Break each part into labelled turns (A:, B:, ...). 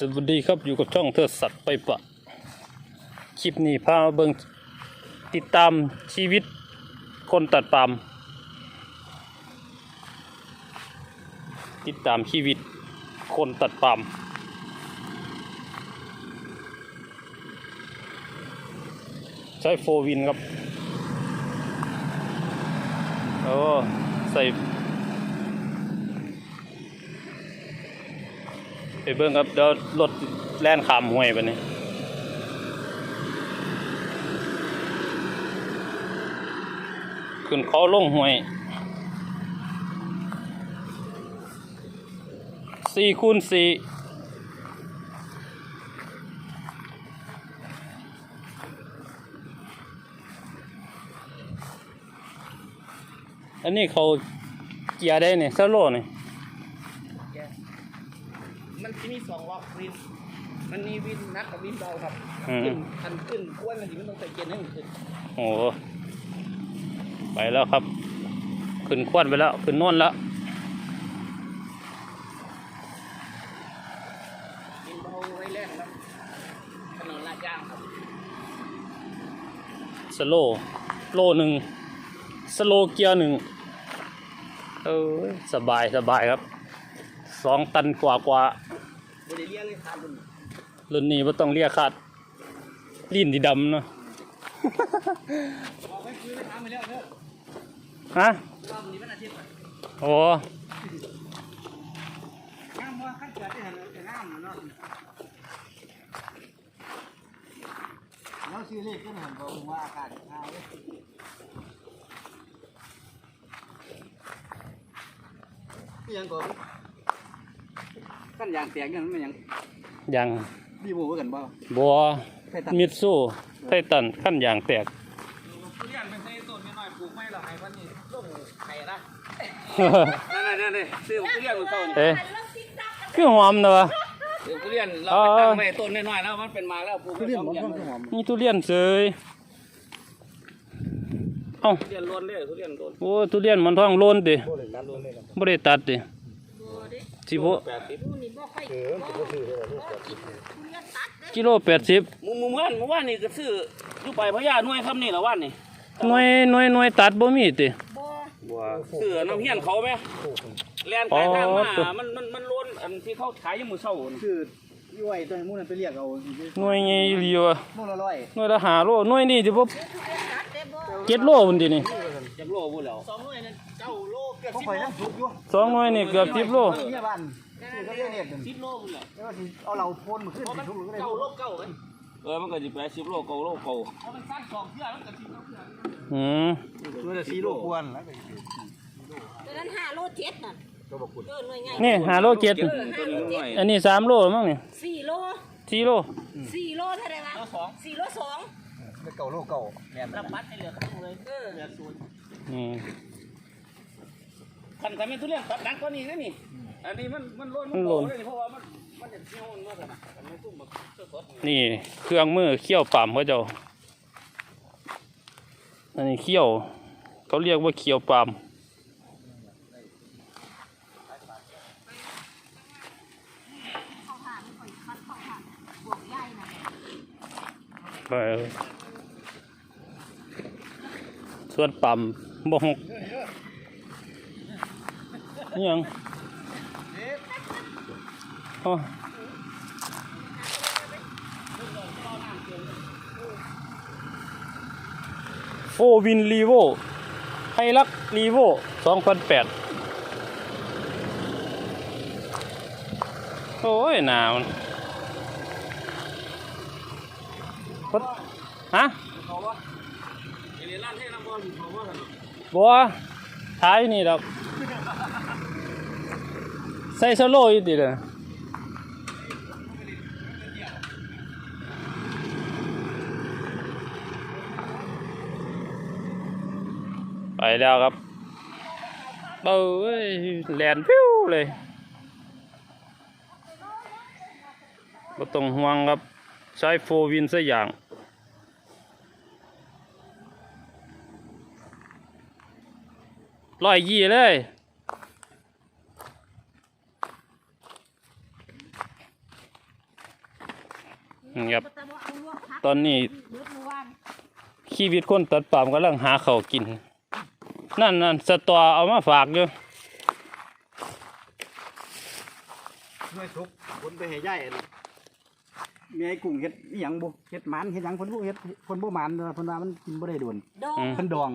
A: สวัสดีครับอยู่กับช่องเทอสัตว์ไปปะ คลิปนี้พาเบิงติดตามชีวิตคนตัดปาล์มติดตามชีวิตคนตัดปาล์มใช้โฟวินครับโอ้ใส่ไป เบิ่งครับเดี๋ยวรถแล่นขามห้วยไปนี่ขึ้นเขาลงห้วยสี่คูณสี่อันนี้เขาเกียร์ได้เนี่ยเซโลนี่
B: มันจะมี สองล็อกวิน มันมีวินนักกับวินเบาครับ
A: อืม
B: ขึ้นคันขึ้นควนมันถึงมันต้องใส่เกียร์ให้มันขึ้น
A: โอ้โหไปแล้วครับ ขึ้นควนไปแล้ว ขึ้นโน่นแล้ว
B: วินเบาไว้แรกครับถนนลาดย่างครับ
A: สโลว์โลหนึ่งสโลว์เกียร์หนึ่งเออสบายสบายครับ สองตันกว่ากว่า
B: บริเลียเลยครับคุณ
A: รุ่นนี้ไม่ต้องเรียกคาดลิ้นที่ดำเนาะ
B: บอกให้ซื้อไปทำไปแล้วเนอะ
A: ฮะ
B: รอบนี้มันอาทิตย์ก่อน
A: โอ้
B: งามว่าขั้นเกิดได้เห็นแต่งามเนาะแล้วซื้อเลขก็เห็นบอกว่าอากาศหนาวยังก่อน ขั้นยางแตกกันมันยัง
A: ยัง
B: ดีโม่กันบ่
A: บัวมิดสู้ไทตันขั้นยางแตก
B: ทุเรียนเป็นไส้ต้นนิดหน่อยปลูกไม่หรอกไอ้พันนี่ต้นไข่นะนั่นนั่นนั่นซื้อทุเรียนมันต้น
A: เอ๊ะคือหอมนะวะ
B: ซื้อทุเรียนเราไปตั้งไว้ต้นน้อยๆแล้วมันเป็นมาแล้วปลูกทุเรียนมันต้นหอม
A: มีทุเรียนเสยเอ้า
B: ทุเรียนล้วนเลยทุเรียนล้วน
A: โอ้ทุเรียนมันท้องโลนดิ
B: ล้วนเลยล้วนเลย
A: บ่ได้ตัดดิ สิบ่
B: แปดสิบ
C: นี่บ่ค่อยบ่บ่กินทุเรียนตัดเด้อ
A: กิโลแปดสิบ
B: มุมมุมว่านมุมว่านนี่ก็ซื้ออยู่ไปพญาหน่วยคำนี่ละว่านนี่
A: หน่วยหน่วยหน่วยตัดบ่มีติ
C: บ่
B: ซื้อน้ำเฮียนเขาไหมแลนขายทางมามันมันมันล้นอันที่เขาขายยังมือเศร้า
D: คือย้อยตัวมูนั้นไปเรียกเอา
A: หน่วยใหญ่อีหลีวะ
D: มูละร้อย
A: หน่วยละ5โลหน่วยนี่สิบ่
C: ทุเรียนตัดเด้อบ่
A: เจ็ดโลพุ่นดินี่
B: จักโลพูดแล้วสองหน่วยนั่น เจ้าโลเกือบ
D: เขา
B: สิบ
D: คอย
B: โล
D: นั่งถูกอยู่
A: สองหน่วยนี่เกือบ10โล
D: เนี่ยบ้านคือเขาเรียกเนี่ยหนึ่ง
B: สิบโลพูดแล้ว
D: แล้วก็สิเอาเราโพนมาขึ้น
B: เพราะมัน
D: ทุกก็ได้
B: เก้าโลเก้าไหมเออมันก็จะแปดสิบโลเก้าโลเก้าเพราะมันสร้างสองเพื่อมันก็สิบโลเพื่อ
A: อืม
D: ตัวละสี่โลควรแล้วก็
C: ตัวนั้น5โล7น่ะเออหน่วยใหญ่
A: นี่5โลเจ็ด
B: ตัวนี้หน่อย
A: อันนี้3โลมั้งนี่
C: 4โล
A: 4โล
C: 4โลเท่าไหร่วะ
B: สอง
C: 4โลสอง
D: แล้วเก่าโลเก่าแม่น
B: รับบัตรให้เหลือครึ่งเลย
C: เออ
B: เหลือศูนย์
A: อืม
B: คันคันเป็นทุเรียนตัดดังกว่านี้นะนี่ อันนี้มันมันล้นมันโตเลยเพราะว่ามันมันจะเที่ยวมันล้นนะคันไม่ตุ้มแบบสดๆ
A: นี่เครื่องมือเคี่ยวปั๊มเขาเจ้าอันนี้เคี่ยวเขาเรียกว่าเคี่ยวปั๊ม
C: เข้าผ่านค่อยคัดเข้าผ่านบวกใหญ่น่ะ
A: เออส่วนปั๊มบ่หก นี่ยังอ๋อโฟวินรีโวไฮลักรีโวสองพันแปดโอ้ยหนาวรถฮะ
B: เขาว่าเอเลลั่นให้น้ำบอลเขาว่ากัน
A: บัวท้ายนี่ดอก ใส่สโลว์อยู่ดิเลยไปแล้วครับเบ้ยแลนพิ้วเลยก็ต้องห่วงครับ ใช้โฟวินสักอย่างร้อยยี่เลย อืมครับ
C: แต่ว่าเอาลวกพัก
A: ตอนนี้
C: เบิดเมื่อวาน
A: ชีวิตคนตัดปามกำลังหาข้าวกิน นั่นนั่นสตอเอามาฝากอยู่
D: หน่วยสุกคนไปให้ย่ายมีไอ้กุ้งเฮ็ดอีหยังบ่เฮ็ดหมันเฮ็ดหยังเพิ่นบ่เฮ็ดเพิ่นบ่หมันเด้อเพิ่นว่ามันกินบ่ได้โดน
C: ดอง
A: อืม
D: เพิ่นดอง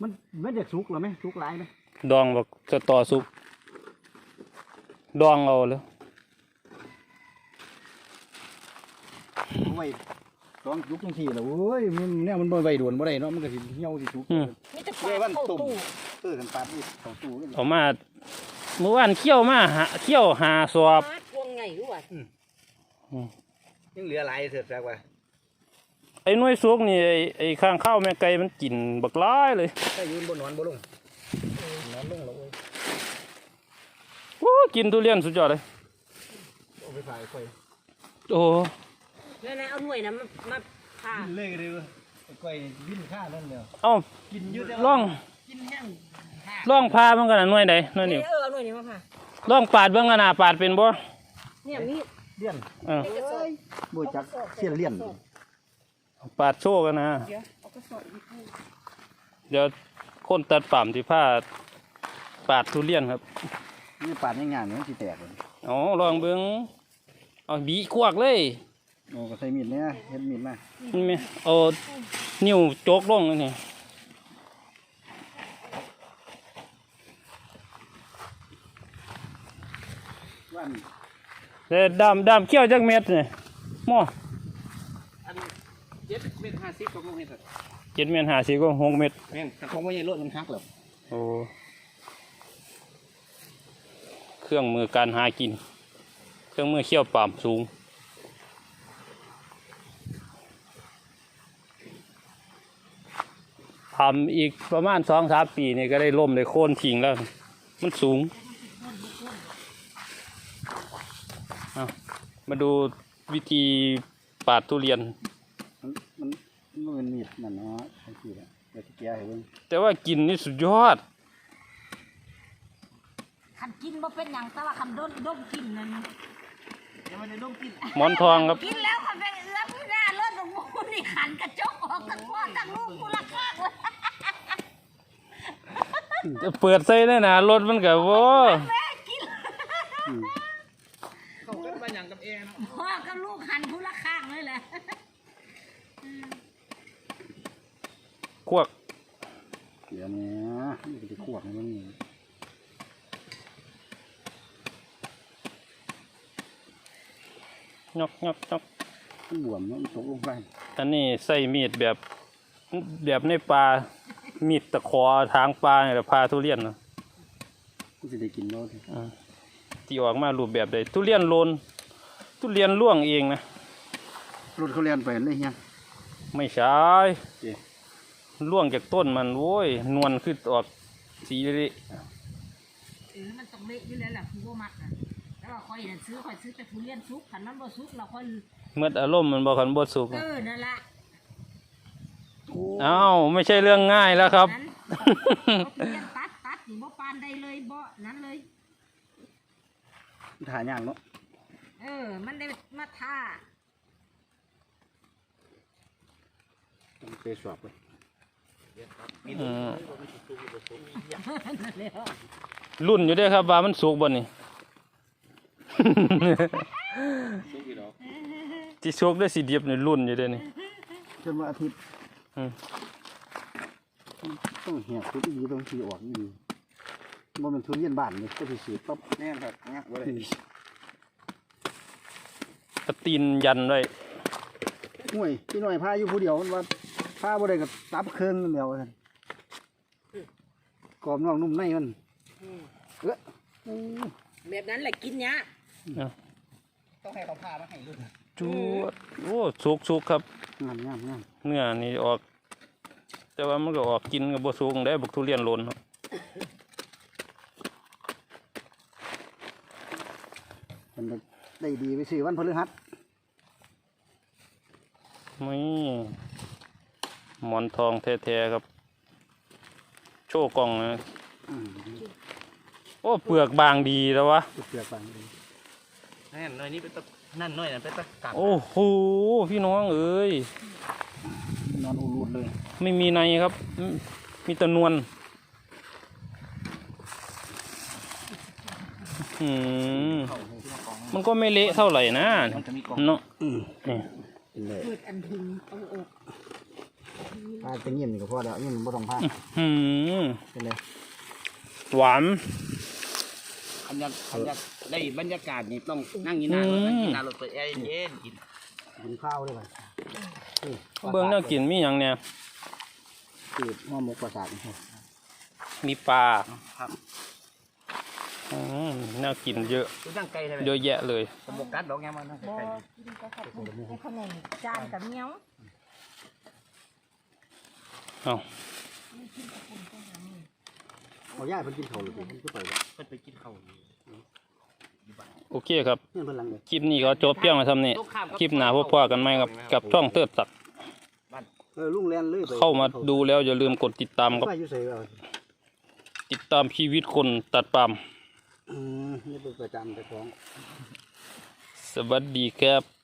D: มันมันจะสุกหรือไหมสุกหลายไหม
A: ดองบอกสตอสุก ดองเอาเลย
D: เอาไว้ดองสุกจังซี่ล่ะโอ้ยมันเนี่ยมันบ่ไว้โดนบ่ได้เนาะมันก็สิเหี่ยวสิสุก
A: อืม
C: มีแต่
D: เดี๋ยว
C: ปลา
D: วัน
C: เข้า
D: ตุ่ม
C: ตู้
D: เออกันปาดนี่เข้าตู้กัน
A: เอามาเมื่อวานเคี่ยวมาหาเคี่ยวหาสอบ
C: ปลาพวงไงรู้ว่า
D: ยังเหลือหลายเถิดแซกว่า
A: ไอ้หน้วยสุกนี่ไอ้ไอ้ข้างข้าวแม่ไก่มันกินบักร้ายเลย
D: ถ้ายืนบ่นอนบ่ลงนอนลงแล้วโอ้ย
A: โอ้กินทุเรียนสุดยอดเลย
D: เอาไปฝายไฟ
A: โอ้
C: แล้วนะเอาหน่วยนะมามาผ่า
D: กินเลยเลยไอ้ไฟวิ่นข้านั่นเดียว
A: เอ้า
D: กินอยืด
A: ล่อง
C: กินแห้ง
A: ล่องพามันกันนะหน่วยใดหน่วย
C: เอ
A: นี้
C: อเอาหน่วยนี้มาผ่า
A: ล่องปาดเบิ่งกันนะปาดเป็นบ่
C: เนี่ยมีด
D: เลี่ยน
A: เออ
C: กระสอบ
D: บ่จักเสียนเลี่ยน
A: ปาดโชว์กันนะ
C: เดี๋ยวเอากระสอบอีกให้
A: เดี๋ยวคนตัดป่ามที่ผ้าปาดทุเรียนครับ
D: นี่ปาดง่ายๆเนี่ยมันสิแตกเลย
A: อ๋อลองเบิ่งเอาบีควักเลย
D: โอ้ก็ใส่มีดเนี่ยเฮ็ดมีดมา
A: นี่แม่เอานิ้วโจกลงนี่
D: ว่านี่
A: แต่ดำดำเขี้ยวจักเม็ดนี่หม้อ
B: อันเจ็ดเมตรห้าสิบกับพวกนี้เถอะ
A: เจ็ดเม็ดห้าสิบก็หกเม็ด
B: แม่นแต่ของไม่ใช่รถมันหักหรอก
A: โอ้เครื่องมือการหากิน เครื่องมือเขี้ยวป่ามสูง ทำอีกประมาณสองสามปีนี่ก็ได้ล่มได้โค่นทิ้งแล้ว มันสูงเอามาดูวิธีปาดทุเรียน
D: มันมันมันเป็นมีดนั่นเนาะไอ้ที่ละเดี๋ยวสิแกะให้เบิ่ง
A: แต่ว่ากินนี่สุดยอด
C: คันกินบ่เป็นหยังแต่ว่าคันดมดมกินนั่น
D: ยังไม่ได้ลงกิน
A: หมอนทองครับ
C: กินแล้วคันไปเอื้อม ที่หน้ารถของกูนี่ขันกระจกออกทั้งพ่อทั้งลูกกูละข้างเลย
A: เปิดใส่ได้นะรถมันกับว่า
C: แม่กิน
B: เขาก็มาอย่างกับเอเนาะ
C: พ่อกับลูกหันกูละข้างเลยแหละ
A: ควัก
D: เดี๋ยวนี้มันจะขวบให้มันนี่
A: ยกยกยก
D: มันบวมเนาะมันตกลงไป
A: อันนี้ใส่มีดแบบแบบในป่ามีดตะขอทางป่าเนี่ยแหละพาทุเรียนเนาะ
D: มันสิได้กินเนาะ
A: อืมที่ออกมารูปแบบใดทุเรียนโลนทุเรียนล่วงเองนะ
D: รถเขาเรียนไปเลยเฮีย
A: ไม่ใช่
D: เจ๊
A: ล่วงจากต้นมันโว้ยนวลขึ้นออกสีเละ
C: เออมันต้องเละอยู่แล้วแหละคือว่ามัดนะแล้วว่าค่อยน่ะซื้อค่อยซื้อแต่ทุเรียนสุกขันมันบ่สุกเราค่อย
A: เมื่ออารมณ์มันบอกคันบดสุก
C: เออนั่นละ
A: เอ้าไม่ใช่เรื่องง่ายแล้วครับ
C: นั้นเอาทุเรียนตัดตัดนี่บ่ปานใดเลยบ่นั้นเลย
D: ถ่ายยากเนาะ
C: เออ มันได้มาท่า
D: ต้องไปสอบเลย
A: อืม
C: นั่นแหละ
A: รุ่นอยู่เด้วยครับว่ามันสุกบ่นี่
B: ซุกอีดอก
A: ที่สุกได้สีเดียบนี่รุ่นอยู่เด้อนี่
D: จนวันอาทิตย์
A: อืม
D: ต้องเหี่ยวทุกอีต้องขี่ออกอีบ่แมันทุเรียนบ้านนี่ก็สิสืบปั๊บแน่นครับงักบ่ได้
A: กระตีนยันไว้
D: ห่วยพี่หน่อยพาอยู่ผู้เดียวมันว่าพาบ่ได้ก็ตับเครื่องนั่นเดียวว่าซั่นกรอบนอกนุ่มในมันเอ้ออู้
C: แบบนั้นแหละกินเนี้ย
D: ต้องให้เขาพามาให้รุ่น
A: จูดโอ้สุกสุกครับ
D: งามงามงาม
A: เนื้อนี่ออก แต่ว่ามันก็ออกกินกับบ่สุกได้บักทุเรียนโลนเนาะ
D: มันได้ดีไปซื้อวันพฤหัส
A: ไม่หมอนทองแท้ๆครับ โชว์กล่องนะ
D: อืม
A: โอ้เปลือกบางดีแล้ววะ
D: เปลือกบางดี
B: นั่นหน่อยนี้เป็นตะนั่นหน่อยนั่นเป็นตะกลับ
A: โอ้โหพี่น้องเอ้ย
D: นอนอูรูดเลย
A: ไม่มีในครับอืมมีแตะนวลอืมมันก็ไม่เละเท่าไหร่นะ
B: มันจะมีกอง
A: เนาะ
D: อืม
A: นี่
D: เป็นเลย
C: เปิดอันถึงเอาอก
D: พาจะเงียบนี่ก็พอแล้วเงียบบ่ต้องพา
A: อืม
D: เป็นเลย
A: หวาน
B: อันยังอันยังได้บรรยากาศนี่ต้องนั่งอยู่หน้ารถนั่งกินหน้ารถเปิดแอร์เย็นๆกิน
D: กินข้าวได้ไหม
A: เบื้องแน่ากินมีอย่างเนี่ย
D: ตืดหม้อหมกประสาทนี่
A: มีปลา
B: ครับ
A: อืมน่ากินเยอะ
B: คือนั่งไกลใช่ไหม
A: เยอะแยะเลย
B: สมบกัดดอกแงมันนั่ง
C: บ่
B: ไกล
C: กินก็ขับให้ขนมจานกับเหนียว
A: เอา
D: เอาย่าเพิ่นกินข้าวหรือเพิ่นก็ไปแล้ว
B: เพิ่นไปกินข้าว
A: โอเคครับ
D: เนี่ยเพิ่นหลังเลย
A: คลิปนี้ก็จบเพียงเท่านี้คลิปหน้าพบพ่อกันไหมครับกับช่องเติร์ดสักดิ์
D: เออลุงแลนเลยไป
A: เข้ามาดูแล้วอย่าลืมกดติดตามครับ
D: ไปอยู่ไสเอา
A: ติดตามชีวิตคนตัดปาล์ม
D: อืมนี่เป็นประจำแต่ของ
A: สวัสดีครับ